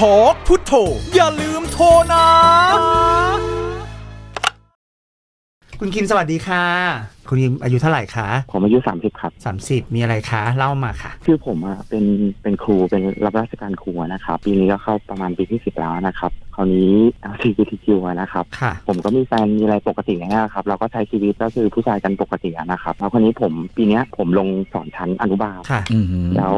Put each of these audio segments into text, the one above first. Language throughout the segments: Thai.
ทอกพุทโธอย่าลืมโทรนะ คุณคิมสวัสดีค่ะคุณคิมอายุเท่าไหร่คะผมอายุ 30 ครับ 30 มีอะไรคะเล่ามาค่ะ คือผมอะเป็นเป็นครูเป็นรับราชการครูอะนะครับ ปีนี้ก็เข้าประมาณปีที่สิบแล้วนะครับ คราวนี้ LGBTQ อะนะครับ ค่ะ ผมก็มีแฟนมีอะไรปกตินะครับ เราก็ใช้ชีวิตก็คือผู้ชายกันปกติอะนะครับ แล้วคราวนี้ผมปีเนี้ยผมลงสอนชั้นอนุบาล ค่ะ อืมแล้ว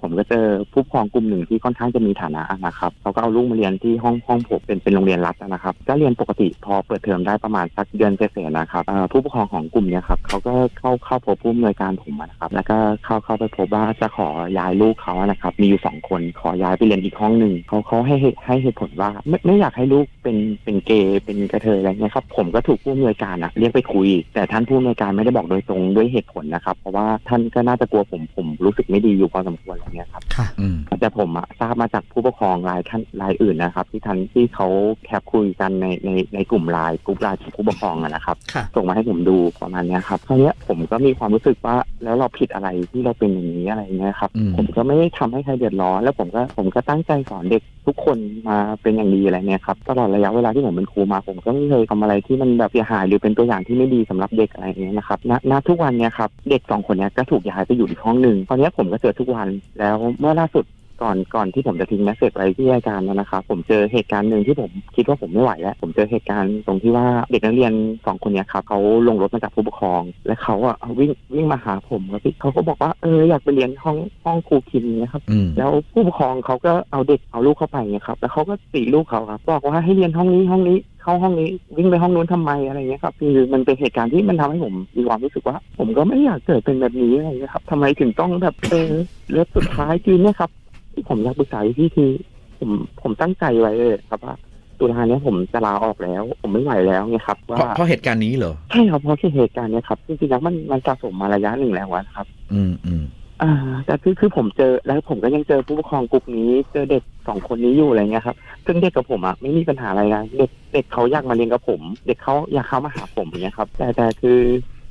ผมก็เจอผู้ปกครองกลุ่มหนึ่งที่ค่อนข้างจะมีฐานะนะครับเขาก็เอาลูกมาเรียนที่ห้องห้องผมเป็นเป็นโรงเรียนรัฐนะครับ ก็เรียนปกติพอเปิดเทอมได้ประมาณสักเดือนเศษๆนะครับเอ่อผู้ปกครองของกลุ่มเนี้ยครับเขาก็เข้าเข้าพบผู้อำนวยการผมนะครับ แล้วก็เข้าเข้าไปพบว่าจะขอย้ายลูกเขาอะนะครับ มีอยู่สองคนขอย้ายไปเรียนอีกห้องหนึ่งเขาเขาให้เหตุให้เหตุผลว่า ไม่ไม่อยากให้ลูกเป็นเป็นเกย์เป็นกระเทยอะไรเงี้ยครับผมก็ถูกผู้อำนวยการอะเรียกไปคุย แต่ท่านผู้อำนวยการไม่ได้บอกโดยตรงด้วยเหตุผลนะครับ เพราะว่าท่านก็น่าจะกลัวผมผมรู้สึกไม่ดีอยู่พอสมควรอะไรเงี้ยครับค่ะอืมแต่ผมอะทราบมาจากผู้ปกครองรายท่านรายอื่นนะครับ ที่ท่านที่เขาแคปคุยกันในในในกลุ่มไลน์กลุ่มไลน์ของผู้ปกครองอะนะครับ ค่ะ ส่งมาให้ผมดูประมาณเนี้ยครับคราวเนี้ยผมก็มีความรู้สึกว่าแล้วเราผิดอะไรที่เราเป็นอย่างนี้อะไรเงี้ยครับ อืม ผมก็ไม่ได้ทำให้ใครเดือดร้อน แล้วผมก็ผมก็ตั้งใจสอนเด็กทุกคนมาเป็นอย่างดีอะไรเงี้ยครับตลอดระยะเวลาที่ผมเป็นครูมา ผมก็ไม่เคยทำอะไรที่มันแบบเสียหายหรือเป็นตัวอย่างที่ไม่ดีสำหรับเด็กอะไรเงี้ยนะครับณณทุกวันเนี้ยครับเด็กสองคนเนี้ยก็ถูกย้ายไปอยู่อีกห้องหนึ่งตอนเนี้ยผมก็เจอทุกวันแล้วเมื่อล่าสุด ก่อนก่อนที่ผมจะทิ้งแมสเซจไว้ที่รายการนะครับผมเจอเหตุการณ์หนึ่งที่ผมคิดว่าผมไม่ไหวแล้ว ผมเจอเหตุการณ์ตรงที่ว่าเด็กนักเรียนสองคนเนี้ยครับเขาลงรถมาจากผู้ปกครอง และเขาอะวิ่งวิ่งมาหาผมครับพี่เขาก็บอกว่าเอออยากไปเรียนห้องห้องครูคิมนะครับอืมแล้วผู้ปกครองเขาก็เอาเด็กเอาลูกเข้าไปไงครับแล้วเขาก็ตีลูกเขาครับบอกว่าให้เรียนห้องนี้ห้องนี้เข้าห้องนี้วิ่งไปห้องนู้นทำไมอะไรเงี้ยครับคือมันเป็นเหตุการณ์ที่มันทำให้ผมมีความรู้สึกว่า ผมก็ไม่อยากเกิดเป็นแบบนี้อะไรเงี้ยครับทำไมถึงต้องแบบเออแล้วสุดท้ายคือเนี่ยครับที่ ผมอยากปรึกษาพี่คือ ผมผมตั้งใจไว้เลยครับว่าตุลาเนี้ยผมจะลาออกแล้ว ผมไม่ไหวแล้วไงครับเพราะว่าเพราะเหตุการณ์นี้เหรอใช่ครับเพราะแค่เหตุการณ์เนี้ยครับจริงๆแล้วมันมันสะสมมาระยะหนึ่งแล้วอะครับ อืมอืมอ่าแต่คือคือผมเจอแล้วผมก็ยังเจอผู้ปกครองกลุ่มนี้เจอเด็กสองคนนี้อยู่อะไรเงี้ยครับซึ่งเด็กกับผมอะไม่มีปัญหาอะไรนะเด็กเด็กเขาอยากมาเรียนกับผม เด็กเขาอยากเข้ามาหาผมอย่างเงี้ยครับ แต่แต่คือ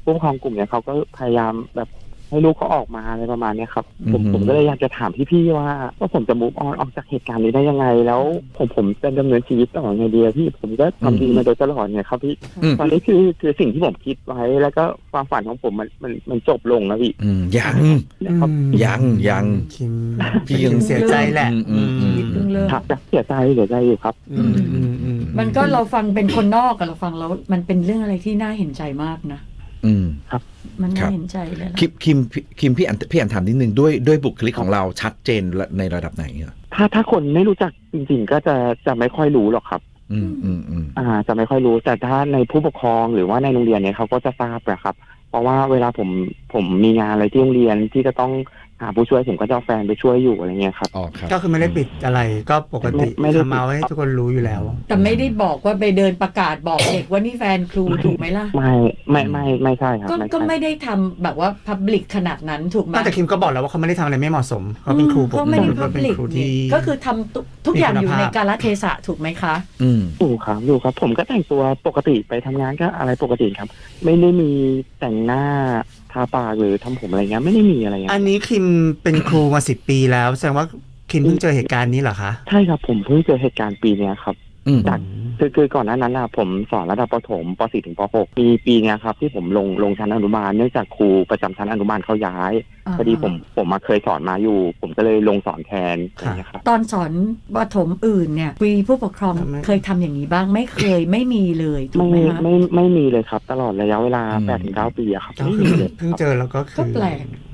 ผู้ปกครองกลุ่มเนี้ยเขาก็พยายามแบบ ให้ลูกเขาออกมาอะไรประมาณเนี้ยครับผมผมก็เลยอยากจะถามพี่ๆว่าว่าผมจะมุกออนออกจากเหตุการณ์นี้ได้ยังไง แล้ว ผมผมจะดำเนินชีวิตต่อไงดีอะพี่ผมก็ทำดีมาโดยตลอดไงครับพี่ อืม ตอนนี้คือคือสิ่งที่ผมคิดไว้แล้วก็ความฝันของผมมันมันมันจบลงแล้วพี่อืมยัง นะครับยังยังคิมพี่ยัง เสียใจแหละอืมอืมอืม เพิ่งเริ่ม ครับเสียใจเสียใจอยู่ครับ อืมอืมอืมมันก็เราฟังเป็นคนนอกกับเราฟังแล้วมันเป็นเรื่องอะไรที่น่าเห็นใจมากนะ อืมมันครัน่าบ เห็นใจเลยนะคิมคิมคิมพี่อันพี่อันถามนิดนึงด้วยด้วยบุคลิกของเราชัดเจนในระดับไหนอะถ้าถ้าคนไม่รู้จักจริงๆ ก็จะจะไม่ค่อยรู้หรอกครับ อืมอืมอืม อ่า จะไม่ค่อยรู้ แต่ถ้าในผู้ปกครองหรือว่าในโรงเรียนเนี่ยเขาก็จะทราบนะครับ เพราะว่าเวลาผมผมมีงานอะไรที่โรงเรียนที่จะต้อง หาผู้ช่วยผมก็จะเอาแฟนไปช่วยอยู่อะไรเงี้ยครับ อ๋อครับก็คือไม่ได้ปิดอะไรก็ปกติไม่ไม่ได้ปิด ทำเอาให้ทุกคนรู้อยู่แล้ว แต่ไม่ได้บอกว่าไปเดินประกาศบอกเด็กว่านี่แฟนครูถูกไหมล่ะ ไม่ไม่ไม่ไม่ใช่ครับก็ไม่ก็ใช่ไม่ได้ทำแบบว่าพับลิกขนาดนั้นถูกไหมแต่คิมก็บอกแล้วว่าเขาไม่ได้ทำอะไรไม่เหมาะสมเขาเป็นครูผมก็ไม่ได้ก็พับเป็นลิกครูที่ ก็คือทำทุกทุกอย่างอยู่มีคุณในภาพ กาลเทศะถูกไหมคะ อืม อยู่ครับอยู่ครับ ผมก็แต่งตัวปกติไปทำงานก็อะไรปกติครับ ไม่ได้มีแต่งหน้าทาปากหรือทำผมอะไรเงี้ยไม่ได้มีอะไรเงี้ยอันนี้คิมเป็นครูมาสิบปีแล้ว แสดงว่าคิมเพิ่งเจอเหตุการณ์นี้เหรอคะ ใช่ครับผมเพิ่งเจอเหตุการณ์ปีเนี้ยครับอืม จากคือคือก่อนหน้านั้นนะผมสอนระดับประถมป .4 ถึงป .6 ปีปีเนี้ยครับ ที่ผมลงลงชั้นอนุบาลเนื่องจากครูประจำชั้นอนุบาลเขาย้ายอ่าพอดีผมผมมาเคยสอนมาอยู่ ผมก็เลยลงสอนแทนอะไรเงี้ยครับตอนสอนประถมอื่นเนี่ยมีผู้ปกครองไม่เคยทำอย่างนี้บ้างไม่เคยไม่มีเลยถูไม่กไหมคะไม่ไม่มีเลยครับ ตลอดระยะเวลา8ถึง9ปีอะครับก็ไม่คือมีเลยเพิ่งเจอแล้วก็คือก็แปลกอืม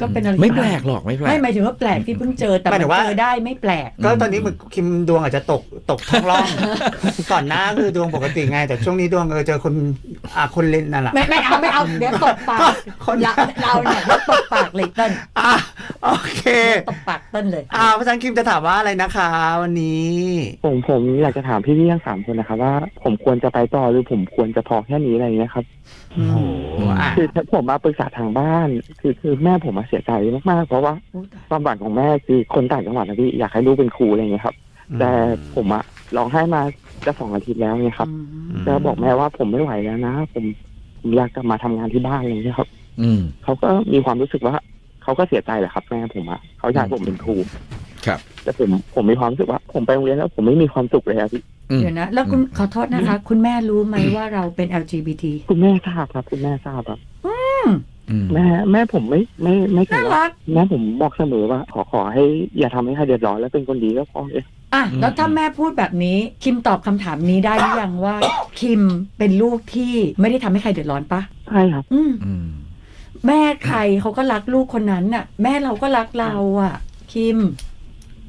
ก็เป็นอะไรไม่แปลกหรอกไม่แปลกไม่หมายถึงว่าแปลกที่เพิ่งเจอแต่หมายมันถึงว่าเจอได้ไม่แปลก ก็ตอนนี้เหมือนคิมดวงอาจจะตกตกท้องร่องก่อนหน้าคือดวงปกติไงแต่ช่วงนี้ดวงเออเจอคนอ่าคนเล่นนั่นแหละไม่ไม่เอาไม่เอาเดี๋ยวตบปากคนเราเราเนี่ยเดี๋ยวตบปากเลยเต้นอะโอเคตบปากเต้นเลยอ่าเพราะฉะนั้นคิมจะถามว่าอะไรนะคะ วันนี้ ผมผมอยากจะถามพี่พี่ทั้งสามคนนะครับว่า ผมควรจะไปต่อหรือผมควรจะพอแค่นี้อะไรเงี้ยครับโอ้โหอะคือผมมาปรึกษาทางบ้าน คือคือแม่ผมมาเสียใจมากๆ เพราะว่าความฝันของแม่คือคนต่างจังหวัดนะพี่อยากให้ลูกเป็นครูอะไรเงี้ยครับ แต่ผมอะร้องไห้มาจะสองอาทิตย์แล้วไงครับอืมก็บอกแม่ว่าผมไม่ไหวแล้วนะ ผมผมอยากกลับมาทำงานที่บ้านอะไรอย่างเงี้ยครับ อืมเขาก็มีความรู้สึกว่าเขาก็เสียใจแหละครับ แม่ผมอะเขาอยากให้ผมเป็นครูคครับ แต่ผมผมมีความรู้สึกว่า ผมไปโรงเรียนแล้ว ผมไม่มีความสุขเลยอะพี่อืม เดี๋ยวนะ แล้วคุณอืมขอโทษนะคะ คุณแม่รู้ไหมว่าเราเป็น LGBT คุณแม่ทราบครับ คุณแม่ทราบครับอืมอืมแม่แม่ผมไม่ไม่ไม่เคน่ายว่ารักแม่ผมบอกเสมอว่า ขอขอให้อย่าทำให้ใครเดือดร้อนและเป็นคนดีก็พอเอ๊ะอะแล้วถ้าแม่พูดแบบนี้ คิมตอบคำถามนี้ได้หรือยังว่า คิมเป็นลูกที่ไม่ได้ทำให้ใครเดือดร้อนปะใช่ครับอืมอืมแม่ใครเขาก็รักลูกคนนั้นน่ะ แม่เราก็รักเราอะ คิม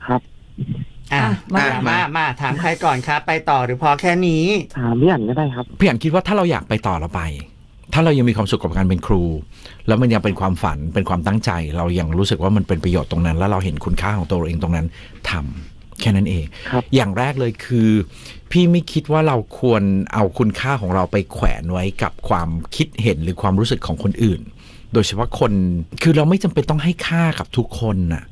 ครับ อะอะมามามามาถามใครก่อนครับ ไปต่อหรือพอแค่นี้ ถามพี่อันก็ได้ครับพี่อันคิดว่าถ้าเราอยากไปต่อเราไป ถ้าเรายังมีความสุขกับการเป็นครู แล้วมันยังเป็นความฝันเป็นความตั้งใจ เรายังรู้สึกว่ามันเป็นประโยชน์ตรงนั้น แล้วเราเห็นคุณค่าของตัวเราเองตรงนั้นทำแค่นั้นเองครับอย่างแรกเลยคือ พี่ไม่คิดว่าเราควรเอาคุณค่าของเราไปแขวนไว้กับความคิดเห็นหรือความรู้สึกของคนอื่น โดยเฉพาะคน คือเราไม่จำเป็นต้องให้ค่ากับทุกคนน่ะ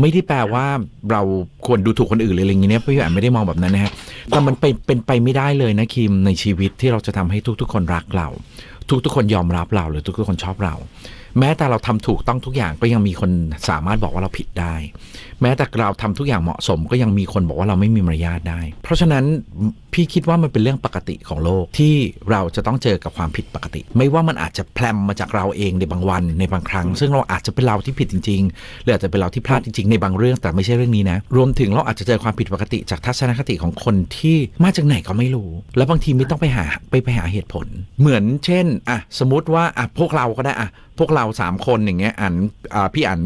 ไม่ได้แปลว่าเราควรดูถูกคนอื่นเลยอะไรอย่างเงี้ยพี่อ่านไม่ได้มองแบบนั้นนะฮะแต่มันเป็นเป็นไปไม่ได้เลยนะคิมในชีวิตที่เราจะทำให้ทุกๆ คนรักเรา ทุกๆคนยอมรับเราหรือทุกๆคนชอบเรา แม้แต่เราทำถูกต้องทุกอย่างก็ยังมีคนสามารถบอกว่าเราผิดได้ แม้แต่เราทำทุกอย่างเหมาะสมก็ยังมีคนบอกว่าเราไม่มีมารยาทได้ เพราะฉะนั้นพี่คิดว่ามันเป็นเรื่องปกติของโลกที่เราจะต้องเจอกับความผิดปกติ ไม่ว่ามันอาจจะแพลมมาจากเราเองในบางวันในบางครั้ง ซึ่งเราอาจจะเป็นเราที่ผิดจริงๆหรืออาจจะเป็นเราที่พลาดจริงๆ ในบางเรื่องแต่ไม่ใช่เรื่องนี้นะ รวมถึงเราอาจจะเจอความผิดปกติจากทัศนคติของคนที่มาจากไหนก็ไม่รู้ แล้วบางทีไม่ต้องไปหาไปไปหาเหตุผล เหมือนเช่นอะสมมติว่าอะพวกเราก็ได้อะ วกเราสามคนอย่างเงี้ยอันอ่าพี่อัน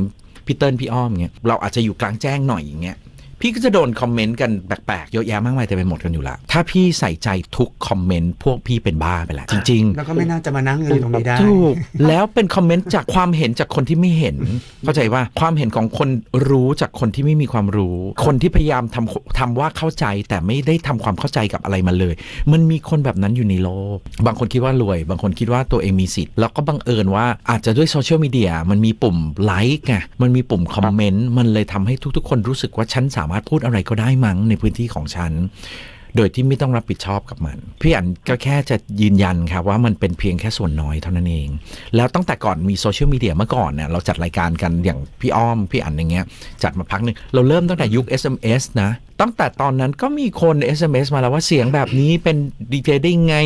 พี่เติ้ลพี่อ้อมเงี้ยเราอาจจะอยู่กลางแจ้งหน่อยอย่างเงี้ย พี่ก็จะโดนคอมเมนต์กันแปลกๆเยอะแยะมากมายแต่ไปหมดกันอยู่ละถ้าพี่ใส่ใจทุกคอมเมนต์พวกพี่เป็นบ้าไปแล้วจริงๆ แล้วก็ไม่น่าจะมานั่งอยู่ตรงนี้ได้ ถูก แล้วเป็นคอมเมนต์จากความเห็นจากคนที่ไม่เห็น เข้าใจว่าความเห็นของคนรู้จากคนที่ไม่มีความรู้ คนที่พยายามทำทำว่าเข้าใจแต่ไม่ได้ทำความเข้าใจกับอะไรมาเลย มันมีคนแบบนั้นอยู่ในโลก บางคนคิดว่ารวย บางคนคิดว่าตัวเองมีสิทธิ์แล้วก็บังเอิญว่าอาจจะด้วยโซเชียลมีเดียมันมีปุ่มไลค์ไงมันมีปุ่มคอมเมนต์มันเลยทำให้ทุกๆ คนรู้สึกว่าฉันสามารถพูดอะไรก็ได้มั้งในพื้นที่ของฉันโดยที่ไม่ต้องรับผิดชอบกับมัน พี่อันก็แค่จะยืนยันครับว่ามันเป็นเพียงแค่ส่วนน้อยเท่านั้นเอง แล้วตั้งแต่ก่อนมีโซเชียลมีเดียเมื่อก่อนเนี่ยเราจัดรายการกันอย่างพี่อ้อม พี่อันอย่างเงี้ยจัดมาพักหนึ่งเราเริ่มตั้งแต่ยุค SMS นะ ตั้งแต่ตอนนั้นก็มีคน SMS มาแล้วว่าเสียงแบบนี้เป็นดีเจได้ไง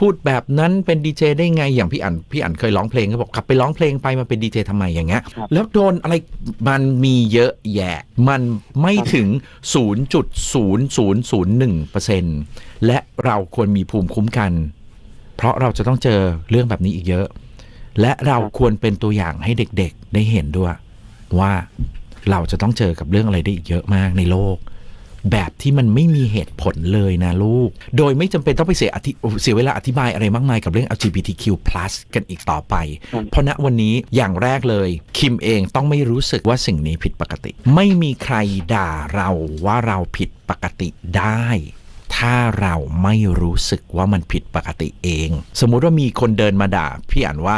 พูดแบบนั้นเป็นดีเจได้ไง อย่างพี่อันพี่อันเคยร้องเพลงก็บอกขับไปร้องเพลงไปมาเป็นดีเจทำไมอย่างเงี้ยครับแล้วโดนอะไรมันมีเยอะแยะ มันไม่ถึง 0.0001%และเราควรมีภูมิคุ้มกัน เพราะเราจะต้องเจอเรื่องแบบนี้อีกเยอะ และเราควรเป็นตัวอย่างให้เด็กๆได้เห็นด้วยว่าเราจะต้องเจอกับเรื่องอะไรได้อีกเยอะมากในโลก แบบที่มันไม่มีเหตุผลเลยนะลูก โดยไม่จำเป็นต้องไปเสียอธิเสียเวลาอธิบายอะไรมากมายกับเรื่อง LGBTQ+ กันอีกต่อไปครับเพราะณวันนี้อย่างแรกเลย คิมเองต้องไม่รู้สึกว่าสิ่งนี้ผิดปกติ ไม่มีใครด่าเราว่าเราผิดปกติได้ถ้าเราไม่รู้สึกว่ามันผิดปกติเอง สมมุติว่ามีคนเดินมาด่าพี่อ่านว่า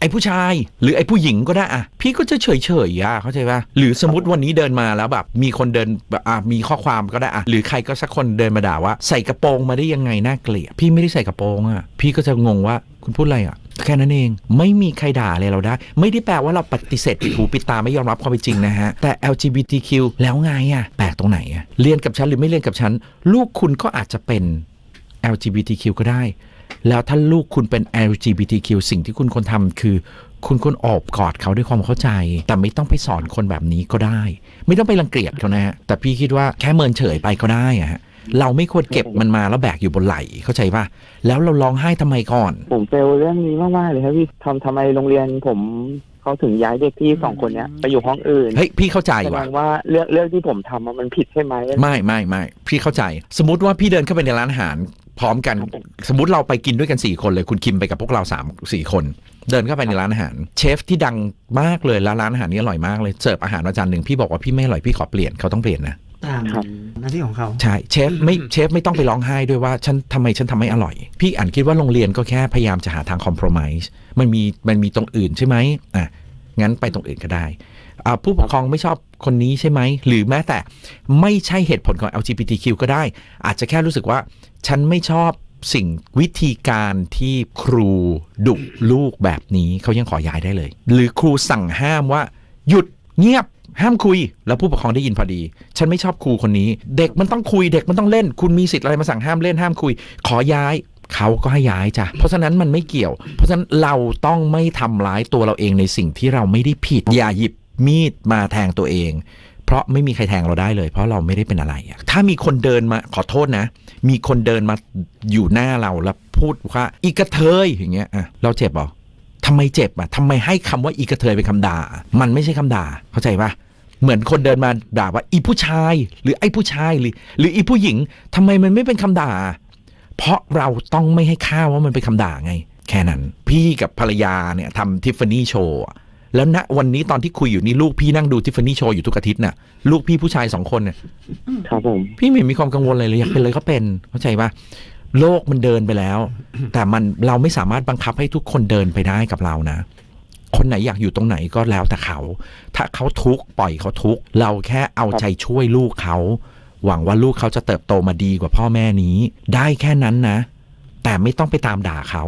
ไอ้ผู้ชายหรือไอ้ผู้หญิงก็ได้อะพี่ก็จะเฉยเฉยๆอะเข้าใจป่ะหรือสมมติวันนี้เดินมาแล้วแบบ มีคนเดินแบบอะมีข้อความก็ได้อะหรือใครก็สักคนเดินมาด่าว่าใส่กระโปรงมาได้ยังไงน่าเกลียดพี่ไม่ได้ใส่กระโปรงอะพี่ก็จะงงว่าคุณพูดอะไรอะแค่นั้นเองไม่มีใครด่าอะไรเราได้ ไม่ได้แปลว่าเราปฏิเสธปิดหูปิดตาไม่ยอมรับความเป็นจริงนะฮะ แต่ LGBTQ แล้วไงอะแปลกตรงไหนอะเรียนกับฉันหรือไม่เรียนกับฉันลูกคุณก็อาจจะเป็น LGBTQ ก็ได้ แล้วถ้าลูกคุณเป็น LGBTQ สิ่งที่คุณควรทำคือ คุณควรโอบกอดเขาด้วยความเข้าใจ แต่ไม่ต้องไปสอนคนแบบนี้ก็ได้ ไม่ต้องไปรังเกียจเขานะฮะแต่พี่คิดว่าแค่เมินเฉยไปก็ได้อะฮะเราไม่ควรเก็บมันมาแล้วแบกอยู่บนไหล่เข้าใจป่ะแล้วเราร้องไห้ทำไมก่อน ผมเฟลเรื่องนี้มากๆเลยครับพี่ทำทำไมโรงเรียนผมเขาถึงย้ายเด็กที่สองคนเนี้ยไปอยู่ห้องอื่นเฮ้ยพี่เข้าใจแสดว่ะ งว่าเรื่องเรื่องที่ผมทำอะมันผิดใช่ไหม ไม่ไม่ไม่พี่เข้าใจ สมมติว่าพี่เดินเข้าไปในร้านอาหาร พร้อมกันครับผมสมมติเราไปกินด้วยกัน4คนเลย คุณคิมไปกับพวกเรา3 4คน เดินเข้าไปในร้านอาหาร เชฟที่ดังมากเลยแล้วร้านอาหารนี้อร่อยมากเลยเสิร์ฟอาหารมาจานหนึ่งพี่บอกว่าพี่ไม่อร่อยพี่ขอเปลี่ยนเขาต้องเปลี่ยนนะตามครับหน้าที่ของเขาใช่เชฟไม่เชฟไม่ต้องไปร้องไห้ด้วยว่าฉันทำไมฉันทำไม่อร่อย พี่อ่านคิดว่าโรงเรียนก็แค่พยายามจะหาทางคอม p r o m i s e มันมีมันมีตรงอื่นใช่ไหมอะ งั้นไปตรงอื่นก็ได้ ผู้ปกครองไม่ชอบคนนี้ใช่ไหม หรือแม้แต่ไม่ใช่เหตุผลของ LGBTQ ก็ได้ อาจจะแค่รู้สึกว่าฉันไม่ชอบสิ่งวิธีการที่ครูดุลูกแบบนี้เขายังขอย้ายได้เลย หรือครูสั่งห้ามว่า หยุดเงียบห้ามคุย แล้วผู้ปกครองได้ยินพอดี ฉันไม่ชอบครูคนนี้ เด็กมันต้องคุยเด็กมันต้องเล่น คุณมีสิทธิ์อะไรมาสั่งห้ามเล่นห้ามคุย ขอย้าย เขาก็ให้ย้ายจ้ะ เพราะฉะนั้นมันไม่เกี่ยว เพราะฉะนั้นเราต้องไม่ทำร้ายตัวเราเองในสิ่งที่เราไม่ได้ผิด อย่าหยิบมีดมาแทงตัวเอง เพราะไม่มีใครแทงเราได้เลย เพราะเราไม่ได้เป็นอะไรอะถ้ามีคนเดินมาขอโทษนะ มีคนเดินมาอยู่หน้าเราแล้วพูดว่าอีกระเทยอย่างเงี้ยอะเราเจ็บเหรอทำไมเจ็บอะทำไมให้คำว่าอีกระเทยเป็นคำด่า มันไม่ใช่คำด่าเข้าใจปะเหมือนคนเดินมาด่าว่าอีผู้ชาย หรือไอ้ผู้ชายหรือ หรืออีผู้หญิงทำไมมันไม่เป็นคำด่า เพราะเราต้องไม่ให้ค่าว่ามันเป็นคำด่าไง แค่นั้น พี่กับภรรยาเนี่ยทำทิฟฟานี่โชว์แล้วณวันนี้ตอนที่คุยอยู่นี่ลูกพี่นั่งดูทิฟฟานี่โชว์อยู่ทุกอาทิตย์น่ะลูกพี่ผู้ชายสองคนเนี่ยครับผม พี่ไม่มีความกังวลอะไรเลยอยากเป็นเลยก็เป็นเข้าใจปะโลกมันเดินไปแล้ว แต่มันเราไม่สามารถบังคับให้ทุกคนเดินไปได้กับเรานะ คนไหนอยากอยู่ตรงไหนก็แล้วแต่เขา ถ้าเขาทุกข์ปล่อยเขาทุกข์เราแค่เอาใจช่วยลูกเขา หวังว่าลูกเขาจะเติบโตมาดีกว่าพ่อแม่นี้ ได้แค่นั้นนะ แต่ไม่ต้องไปตามด่าเขา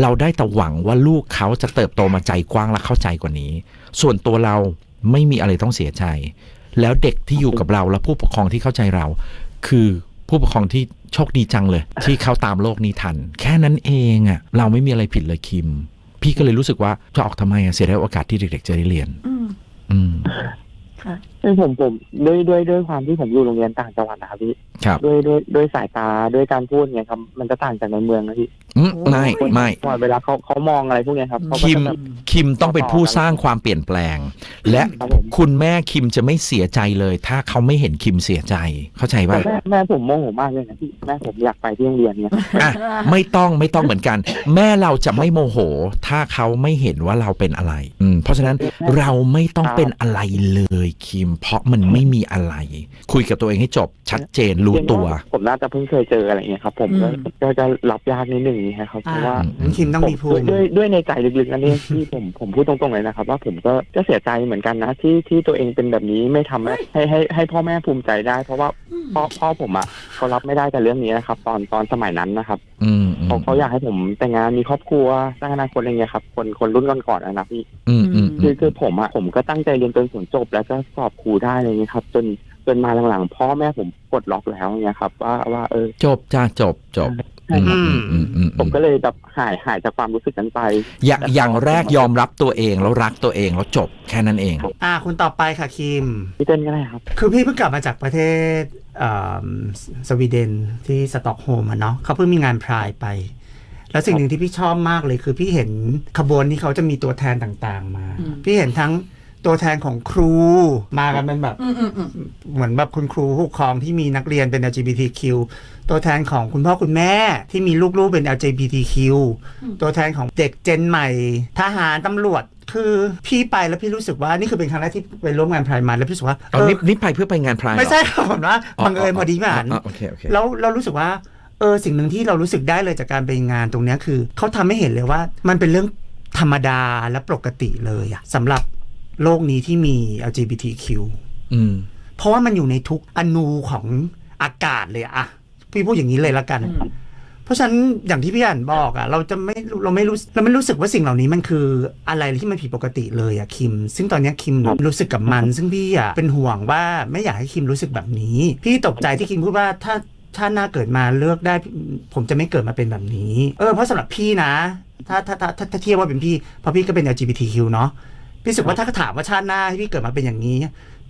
เราได้แต่หวังว่าลูกเขาจะเติบโตมาใจกว้างและเข้าใจกว่านี้ ส่วนตัวเราไม่มีอะไรต้องเสียใจ แล้วเด็กที่อยู่กับเราและผู้ปกครองที่เข้าใจเรา คือผู้ปกครองที่โชคดีจังเลย ที่เขาตามโลกนี้ทัน แค่นั้นเองอะ่ะเราไม่มีอะไรผิดเลยคิม พี่ก็เลยรู้สึกว่าจะออกทำไมอะเสียดายโอกาสที่เด็กๆจะได้เรียน อืม อืม ค่ะคือผมผมด้วยด้วยด้วยความที่ผมอยู่โรงเรียนต่างจังหวัดนะครับพี่ครับด้วยด้วยด้วยสายตาด้วยการพูดเนี่ยครับ มันจะต่างจากในเมืองนะพี่อืมไม่ไม่ว่าเวลาเขาเขามองอะไรพวกเนี้ยครับเขาก็คิมจะแบบ คิมต้องเป็นผู้สร้างความเปลี่ยนแปลง และครับผม คุณแม่คิมจะไม่เสียใจเลย ถ้าเขาไม่เห็นคิมเสียใจเข้าใจป่ะ แม่แม่ผมโมโหมากเลยนะพี่แม่ผมอยากไปที่โรงเรียนเนี่ย อะไม่ต้องไม่ต้องเหมือนกัน แม่เราจะไม่โมโห ถ้าเขาไม่เห็นว่าเราเป็นอะไร อืมเพราะฉะนั้นเราไม่ต้องเป็นอะไรเลยคิมเพราะมันไม่มีอะไร คุยกับตัวเองให้จบชัดเจนรู้ตัว ผมน่าจะเพิ่งเคยเจออะไรอย่างเงี้ยครับ ผมก็อืมก็จะรับยากนิดหนึ่งนะครับเพราะว่างั้นคิมต้องมีภูด้วยมิด้วยด้วยในใจลึกๆนั่นเองที่ผมผมพูดตรงๆเลยนะครับ ว่าผมก็ก็เสียใจเหมือนกันนะ ที่ที่ตัวเองเป็นแบบนี้ไม่ทำให้ให้ให้ให้พ่อแม่ภูมิใจได้ เพราะว่าพ่อพ่อผมอะเขารับไม่ได้กับเรื่องนี้นะครับ ตอนตอนสมัยนั้นนะครับอืมอืมเขาเขาอยากให้ผมแต่งงานมีครอบครัวสร้างอนาคตอะไรเงี้ยครับคนคนรุ่นก่อนๆอะนะพี่อืมอืมอื คือมคือผมอะผมก็ตั้งใจเรียนจนสูงจบ แล้วก็สอบครูได้อะไรเงี้ยครับ จนจนมาหลังๆพ่อแม่ผมปลดล็อกแล้วเงี้ยครับ ว่าว่าเออ จบจ้าจบจบใช่ครับอืมอืมอืมผมก็เลยแบบหายหายจากความรู้สึกนั้นไป อย่างอย่างแรกยอมรับตัวเองแล้วรักตัวเองแล้วจบแค่นั้นเอง อ่าคุณต่อไปค่ะคิมพี่เต้นก็ได้ครับ คือพี่เพิ่งกลับมาจากประเทศเอ่อสวีเดนที่สต็อกโฮล์มอะเนาะเขาเพิ่งมีงานพรายไป แล้วสิ่งหนึ่งที่พี่ชอบมากเลยคือพี่เห็นขบวนที่เขาจะมีตัวแทนต่างๆมาอืมพี่เห็นทั้งตัวแทนของครูมากันเป็นแบบอืมอืมอืมเหมือนแบบคุณครูผู้ปกครองที่มีนักเรียนเป็น LGBTQ ตัวแทนของคุณพ่อคุณแม่ที่มีลูกๆเป็น LGBTQ ตัวแทนของเด็กเจนใหม่ ทหารตำรวจคือพี่ไปแล้วพี่รู้สึกว่านี่คือเป็นครั้งแรกที่ไปร่วมงานพรายมาแล้วพี่รู้สึกว่าเอาเออนี่นี่ไปเพื่อไปงานพรายเหรอไม่ใช่ครับผมว่าบังเอิญพอดีมาอ่านโอเคโอเคแล้วเรารู้สึกว่า เออสิ่งหนึ่งที่เรารู้สึกได้เลยจากการไปงานตรงเนี้ยคือเขาทำให้เห็นเลยว่า มันเป็นเรื่องธรรมดาและปกติเลยอะสำหรับโลกนี้ที่มี LGBTQ อืมเพราะว่ามันอยู่ในทุกอนูของอากาศเลยอะพี่พูดอย่างนี้เลยละกัน เพราะฉะนั้นอย่างที่พี่อ่านบอกอะเราจะไม่เราไม่รู้เราไม่รู้สึกว่าสิ่งเหล่านี้มันคืออะไรที่มันผิดปกติเลยอะคิม ซึ่งตอนเนี้ยคิมครับรู้สึกกับมัน ซึ่งพี่อะเป็นห่วงว่าไม่อยากให้คิมรู้สึกแบบนี้ พี่ตกใจที่คิมพูดว่าถ้า ถ้าหน้าเกิดมาเลือกได้ ผมจะไม่เกิดมาเป็นแบบนี้ เออเพราะสำหรับพี่นะ ถ้าถ้าถ้าถ้าถ้าเทียบว่าเป็นพี่เพราะพี่ก็เป็น LGBTQ เนาะพี่รู้สึกว่าถ้าถามว่าชาติหน้าให้พี่เกิดมาเป็นอย่างนี้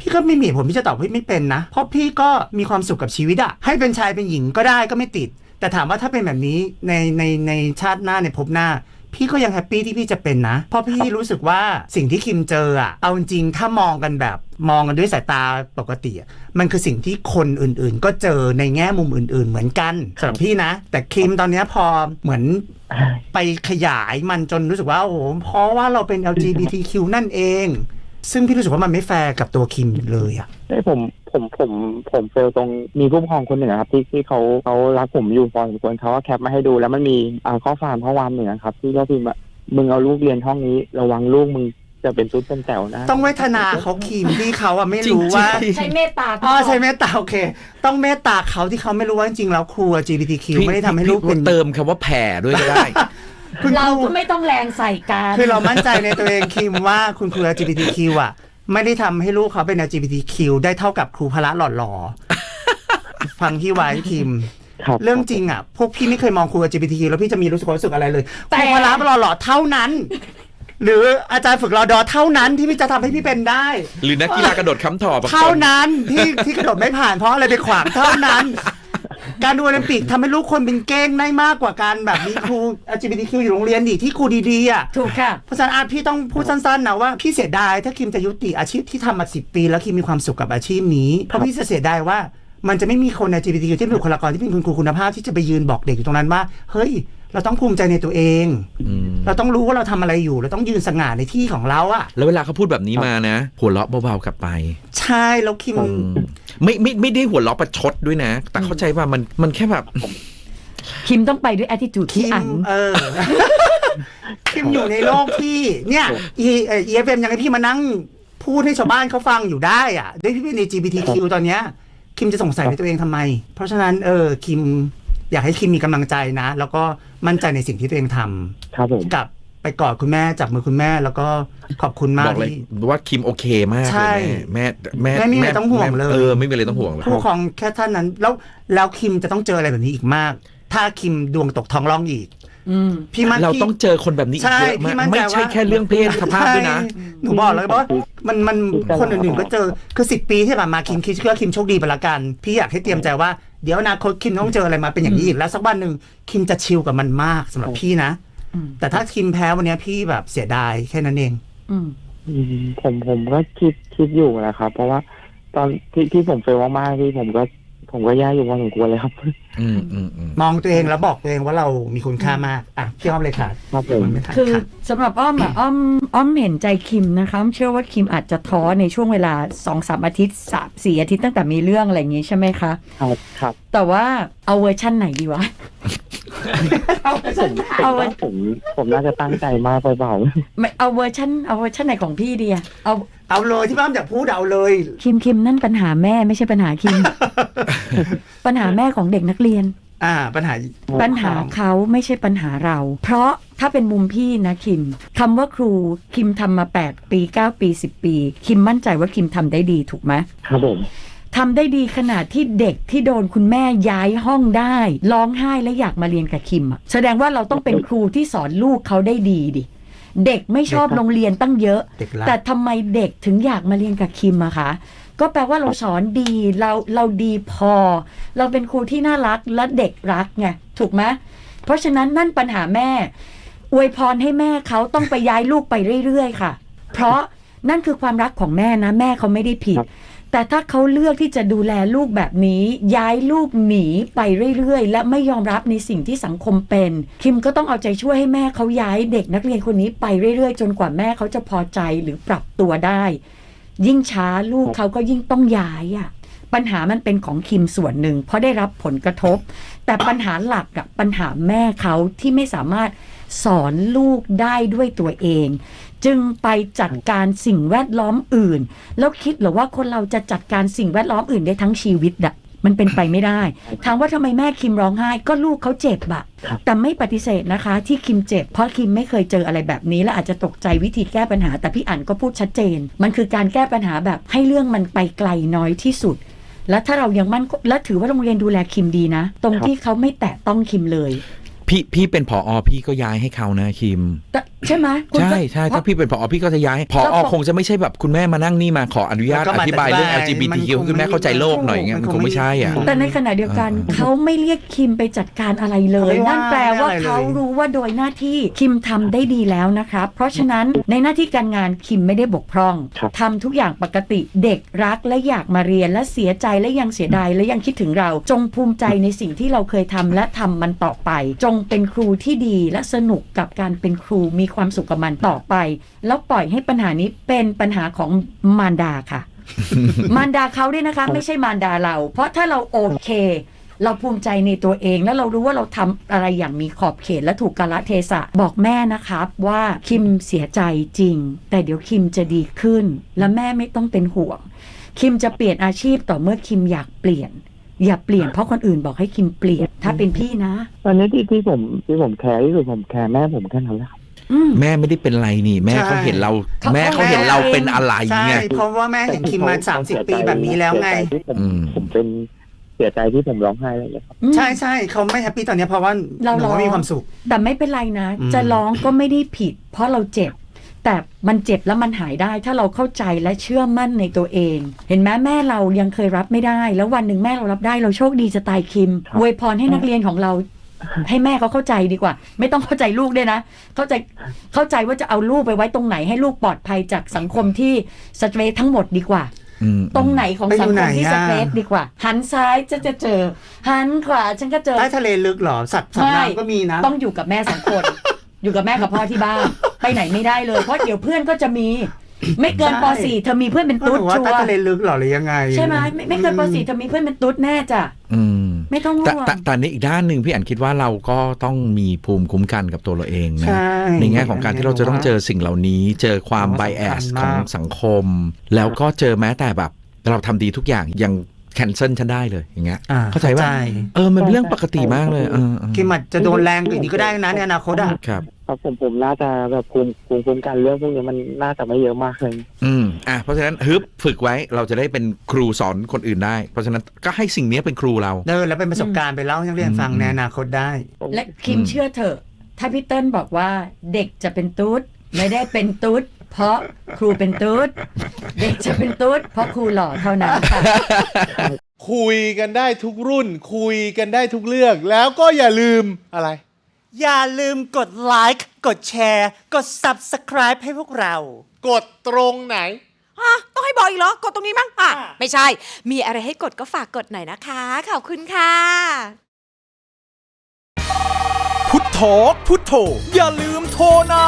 พี่ก็ไม่มีเหตุผลที่จะตอบว่าพี่ไม่เป็นนะ เพราะพี่ก็มีความสุขกับชีวิตอะให้เป็นชายเป็นหญิงก็ได้ก็ไม่ติด แต่ถามว่าถ้าเป็นแบบนี้ในในในชาติหน้าในภพหน้า พี่ก็ยังแฮปปี้ที่พี่จะเป็นนะ เพราะพี่รู้สึกว่าสิ่งที่คิมเจออะเอาจริงถ้ามองกันแบบมองกันด้วยสายตาปกติอะมันคือสิ่งที่คนอื่นๆ ก็เจอในแง่มุมอื่น ๆ เหมือนกันสำหรับพี่นะ แต่คิมตอนนี้พอเหมือนไปขยายมันจนรู้สึกว่าโอ้โหเพราะว่าเราเป็น LGBTQ นั่นเอง ซึ่งพี่รู้สึกว่ามันไม่แฟร์กับตัวคิมเลยอะใช่ผมผมผมผมเฟลตรงมีผู้ปกครองคนหนึ่งอะครับที่ที่เขาเขารักผมอยู่พอสมควรเขาก็แคปมาให้ดู แล้วมันมีอ่าข้อความข้อความหนึ่งอะครับ ที่ก็พิมพ์ว่ามึงเอาลูกเรียนห้องนี้ ระวังลูกมึงจะเป็นตุ๊ดเป็นแต๋วนะ ต้องเวทนาเขาคิมที่เขาอะไม่รู้ว่าใช้เมตตาอ๋อใช่เมตตาโอเค ต้องเมตตาเขาที่เขาไม่รู้ว่าจริงๆแล้วครู LGBTQ ไม่ได้ทำให้ลูกเป็นเติมคำว่าแผ่ด้วยก็ได้ คุณคเรารูก็ไม่ต้องแรงใส่กันคือเรามั่นใจในตัวเองคิมว่าคุณครู LGBTQ อะ ไม่ได้ทำให้ลูกเขาเป็น LGBTQ ได้เท่ากับครูพละหล่อๆฟังพี่ไว้คิม ครับเรื่องจริงอะ พวกพี่ไม่เคยมองครู LGBT แล้วพี่จะมีรู้สึกความรู้สึกอะไรเลยแต่ครูพละหล่อๆเท่านั้น หรืออาจารย์ฝึกรอดอเท่านั้นที่พี่จะทำให้พี่เป็นได้ หรือนักกีฬากระโดดค้ำถอบอะเท่านั้นที่ที่กระโดดไม่ผ่านเพราะอะไรไปขวางเท่านั้น การดูโอลิมปิกทำให้ลูกคนเป็นเก้งได้มากกว่าการแบบมีครู LGBTQ อยู่โรงเรียนอีกที่ครูดีๆอะถูกค่ะ เพราะฉะนั้นอะพี่ต้องพูดสั้นๆนะว่าพี่เสียดายถ้าคิมจะยุติอาชีพที่ทำมาสิปี แล้วคิมมีความสุขกับอาชีพนี้เพราะพี่จะเสียดายว่า มันจะไม่มีคน LGBTQ ที่เป็นบุคลากรที่เป็นคุณครูคุณภาพที่จะไปยืนบอกเด็กอยู่ตรงนั้นว่า เฮ้ย เราต้องภูมิใจในตัวเองอืมเราต้องรู้ว่าเราทำอะไรอยู่ เราต้องยืนสง่าในที่ของเราอะแล้วเวลาเขาพูดแบบนี้มานะหัวเราะเบาๆกลับไป ใช่แล้วคิมอืมไม่ไม่ไม่ได้หัวเราะประชดด้วยนะ แต่เข้าใจว่ามันมันแค่แบบ คิมต้องไปด้วย attitude ที่คิอัมนเออคิมอยู่ในโลกที่ เนี่ยอีเอฟเอ็มยังให้พี่มานั่งพูดให้ชาวบ้านเขาฟังอยู่ได้อะด้วยพี่เป็น LGBTQ ตอนเนี้ยคิมจะสงสัยในตัวเองทำไม เพราะฉะนั้นเออคิม อยากให้คิมมีกำลังใจนะ แล้วก็มั่นใจในสิ่งที่ตัวเองทำครับผมกลับไปกอดคุณแม่จับมือคุณแม่ แล้วก็ขอบคุณมาบกอกเลยที่ ว่าคิมโอเคมากใช่เลยแม่แม่ไม่มีอะไรต้องห่วงเลย เออไม่มีอะไรต้องห่วงเลย ผู้ปกครองแค่ท่านนั้น แล้วแล้วคิมจะต้องเจออะไรแบบนี้อีกมาก ถ้าคิมดวงตกท้องร่องอีก อืม พี่มัน เราพี่ต้องเจอคนแบบนี้อีกใช่เยอะพี่มากมั่นใจไม่ใช่ว่า แค่เรื่องเพศสภาพด้วยนะ ใช่หนูบอกเลยว่ามันมันคนอื่นๆก็เจอคือสิบปีที่ผ่านมาคิมคิดว่าคิมโชคดีไปละกัน พี่อยากให้เตรียมใจว่า เดี๋ยวอนาคตคิมต้องเจออะไรมาเป็นอย่างนี้อีกแล้วสักวันหนึ่งคิมจะชิลกับมันมากสำหรับพี่นะอืมแต่ถ้าคิมแพ้วันเนี้ยพี่แบบเสียดายแค่นั้นเองอืมอืมผมผมก็คิดคิดอยู่นะครับ เพราะว่า ตอนที่ที่ผมเฟลมากๆที่ผมก็ ผมก็แย่อยู่พอสมควรเลยครับ อืมอืมอืม มองตัวเองแล้วบอกตัวเองว่าเรามีคุณค่ามาก อะพี่อ้อมเลยค่ะครับผม ไม่ทันคือค่ะ สำหรับอ้อมอะอ้อมอ้อมเห็นใจคิมนะคะอ้อมเชื่อว่าคิมอาจจะท้อในช่วงเวลาสองสามอาทิตย์สามสี่อาทิตย์ตั้งแต่มีเรื่องอะไรอย่างงี้ใช่ไหมคะ ครับครับแต่ว่าเอาเวอร์ชั่นไหนดีวะ เอาเวอร์ชันผมเอาเวอว่าร์ผมผมน่าจะตั้งใจมากไปเปล่าไม่เอาเวอร์ชันเอาเวอร์ชันไหนของพี่ดีอะเอาเอาเลยที่พี่อ้อมอยากพูดเอาเลยคิมคิมนั่นปัญหาแม่ไม่ใช่ปัญหาคิม ปัญหาแม่ของเด็กนักเรียน อ่า ปัญหาปัญหาเขาไม่ใช่ปัญหาเรา เพราะถ้าเป็นมุมพี่นะคิมคำว่าครูคิมทำมา 8 ปี 9 ปี 10 ปี คิมมั่นใจว่าคิมทำได้ดีถูกไหมครับผม ทำได้ดีขนาดที่เด็กที่โดนคุณแม่ย้ายห้องได้ร้องไห้และอยากมาเรียนกับคิมอะแสดงว่าเราต้องเป็นครูที่สอนลูกเขาได้ดีดิเด็กไม่ชอบโรงเรียนตั้งเยอะ เด็กรัก แต่ทำไมเด็กถึงอยากมาเรียนกับคิมอะคะก็แปลว่าเราสอนดีเราเราดีพอ เราเป็นครูที่น่ารักและเด็กรักไงถูกไหมเพราะฉะนั้นนั่นปัญหาแม่ อวยพรให้แม่เขาต้องไปย้ายลูกไปเรื่อยๆ ค่ะ เพราะนั่นคือความรักของแม่นะ แม่เขาไม่ได้ผิด แต่ถ้าเขาเลือกที่จะดูแลลูกแบบนี้ ย้ายลูกหนีไปเรื่อยๆ และไม่ยอมรับในสิ่งที่สังคมเป็น คิมก็ต้องเอาใจช่วยให้แม่เขาย้ายเด็กนักเรียนคนนี้ไปเรื่อยๆ จนกว่าแม่เขาจะพอใจหรือปรับตัวได้ ยิ่งช้าลูกเขาก็ยิ่งต้องย้ายอะปัญหามันเป็นของคิมส่วนหนึ่ง เพราะได้รับผลกระทบ แต่ปัญหาหลักอะปัญหาแม่เขาที่ไม่สามารถสอนลูกได้ด้วยตัวเอง จึงไปจัดการสิ่งแวดล้อมอื่น แล้วคิดเหรือว่าคนเราจะจัดการสิ่งแวดล้อมอื่นได้ทั้งชีวิตอะมันเป็นไปไม่ได้ ถามว่าทำไมแม่คิมร้องไห้ ก็ลูกเขาเจ็บอะแต่ไม่ปฏิเสธนะคะ ที่คิมเจ็บ เพราะคิมไม่เคยเจออะไรแบบนี้ และอาจจะตกใจวิธีแก้ปัญหา แต่พี่อั๋นก็พูดชัดเจน มันคือการแก้ปัญหาแบบให้เรื่องมันไปไกลน้อยที่สุด และถ้าเรายังมั่นคงและถือว่าโรงเรียนดูแลคิมดีนะ ตรงที่เขาไม่แตะต้องคิมเลย พี่พี่เป็นผอพี่ก็ย้ายให้เขานะคิม แต่ ใช่ไหมคุณใช่ก็ ใช่เพถ้าราะพี่เป็นผอพี่ก็จะย้ายผแล้วอพอคงจะไม่ใช่แบบคุณแม่มานั่งนี่มาขออนุญาตแล้วก็อมาธิบายเรื่อง อธิบาย LGBTQ มันคงคือแม่เข้าใจโลกหน่อยไงมัมันนคคงงไม่ไม่ใช่อะ แต่ในขณะเดียวกันอ่า เขาไม่เรียกคิมไปจัดการอะไรเลย เขาไม่ว่านั่นแปลว่าไม่อะไรเลย เขารู้ว่าโดยหน้าที่คิมทำได้ดีแล้วนะครับ เพราะฉะนั้นในหน้าที่การงานคิมไม่ได้บกพร่องครับ ทำทุกอย่างปกติเด็กรักและอยากมาเรียนและเสียใจและยังเสียดายและยังคิดถึงเรา จงภูมิใจในสิ่งที่เราเคยทำและทำมันต่อไป จงเป็นครูที่ดีและสนุกกับการเป็นครูมีความสุขกับมันต่อไป แล้วปล่อยให้ปัญหานี้เป็นปัญหาของมารดาค่ะ มารดาเขาด้วยนะคะ ไม่ใช่มารดาเรา เพราะถ้าเราโอเค เราภูมิใจในตัวเองแล้วเรารู้ว่าเราทำอะไรอย่างมีขอบเขตและถูกกาลเทศะบอกแม่นะครับว่าคิมเสียใจจริง แต่เดี๋ยวคิมจะดีขึ้น และแม่ไม่ต้องเป็นห่วง คิมจะเปลี่ยนอาชีพต่อเมื่อคิมอยากเปลี่ยนอย่าเปลี่ยนเพราะคนอื่นบอกให้คิมเปลี่ยน ถ้าเป็นพี่นะ ตอนนี้ที่ที่ผมที่ผมแคร์ที่สุดผมแคร์แม่ผมแค่นั้นแหละครับอืม แม่ไม่ได้เป็นไรนี่ แม่เขาเห็นเราเขาแม่เขาเห็นเราเป็นอะไรใช่ไงเพราะว่าแม่เห็นคิมมาสามสิบปีแบบนี้แล้วไง เสียใจที่ผมอืม ผมเป็นเสียใจที่ผมร้องไห้อะไรอย่างเงี้ยครับ อืม ใช่ใช่เขาไม่แฮปปี้ตอนเนี้ยเพราะว่าเราหนูร้อง ว่ามีความสุข แต่ไม่เป็นไรนะ อืม จะร้องก็ไม่ได้ผิด เพราะเราเจ็บ แต่มันเจ็บแล้วมันหายได้ ถ้าเราเข้าใจและเชื่อมั่นในตัวเอง เห็นไหมแม่เรายังเคยรับไม่ได้ แล้ววันหนึ่งแม่เรารับได้เราโชคดีจะตายคิมครับ อวยพรให้นักเรียนของเรา ให้แม่เขาเข้าใจดีกว่า ไม่ต้องเข้าใจลูกด้วยนะ เข้าใจเข้าใจว่าจะเอาลูกไปไว้ตรงไหนให้ลูกปลอดภัยจากสังคมที่สเตรสทั้งหมดดีกว่าอืมตรงไหนของไปอยู่สังคไหนมที่อะสเตรสดีกว่า หันซ้ายจะจะเจอ หันขวาฉันก็เจอใต้ทะเลลึกเหรอ สัตว์สัตว์ไม่น้ำก็มีนะ ต้องอยู่กับแม่สองคน อยู่กับแม่กับพ่อที่บ้านไปไหนไม่ได้เลยเพราะเดี๋ยวเพื่อนก็จะมี ไม่เกินใช่ป .4 เธอมีเพื่อนเป็นก็ตุ๊ดถือว่าชัวใต้ร์ทะเลลึกเหรอหรือยังไง ใช่ไหมไม่ไม่เกินป .4 เธอมีเพื่อนเป็นตุ๊ดแน่จ้ะอืม ไม่ต้องแต่ห่วงแต่แต่ในอีกด้านหนึ่งพี่อันคิดว่าเราก็ต้องมีภูมิคุ้มกันกับตัวเราเองนะใช่ในแง่ของการที่เราจะต้องเจอสิ่งเหล่านี้ เจอความผมไบว่าแอสสำคัญขมาอกงสังคม แล้วก็เจอแม้แต่แบบเราทำดีทุกอย่างยัง แคนเซิลฉันได้เลยอย่างเงี้ยอ่เข้าใจว่าเออมันเป็นเรื่องปกติมากเลยเออเออคิมอาจจะโดนแรงกว่านี้ก็ได้นะในอนาคตอะครับครับผมผมน่าจะแบบภูมิภูมิคุ้มกันเรื่องพวกนี้มันน่าจะไม่เยอะมากเลยอืมอะเพราะฉะนั้นฮึบฝึกไว้เราจะได้เป็นครูสอนคนอื่นได้ เพราะฉะนั้นก็ให้สิ่งนี้เป็นครูเราเออแล้วเป็นประสบการณ์ไปเล่าให้นักเรียนฟังอืมในอนาคตได้ และคิมอืมเชื่อเถอะ ถ้าพี่เติ้ลบอกว่าเด็กจะเป็นตุ๊ดไม่ได้เป็นตุ๊ด เพราะครูเป็นตุ๊ดเด็กจะเป็นตุ๊ดเพราะครูหล่อเท่านั้นค่ะ คุยกันได้ทุกรุ่น คุยกันได้ทุกเรื่อง แล้วก็อย่าลืมอะไร อย่าลืมกดไลค์กดแชร์ กด Subscribe ให้พวกเรา กดตรงไหน ฮะต้องให้บอกอีกเหรอ กดตรงนี้มั้งอะ อะ ไม่ใช่ มีอะไรให้กดก็ฝากกดหน่อยนะคะ ขอบคุณค่ะ พุทโธพุทโธอย่าลืมโทรนะ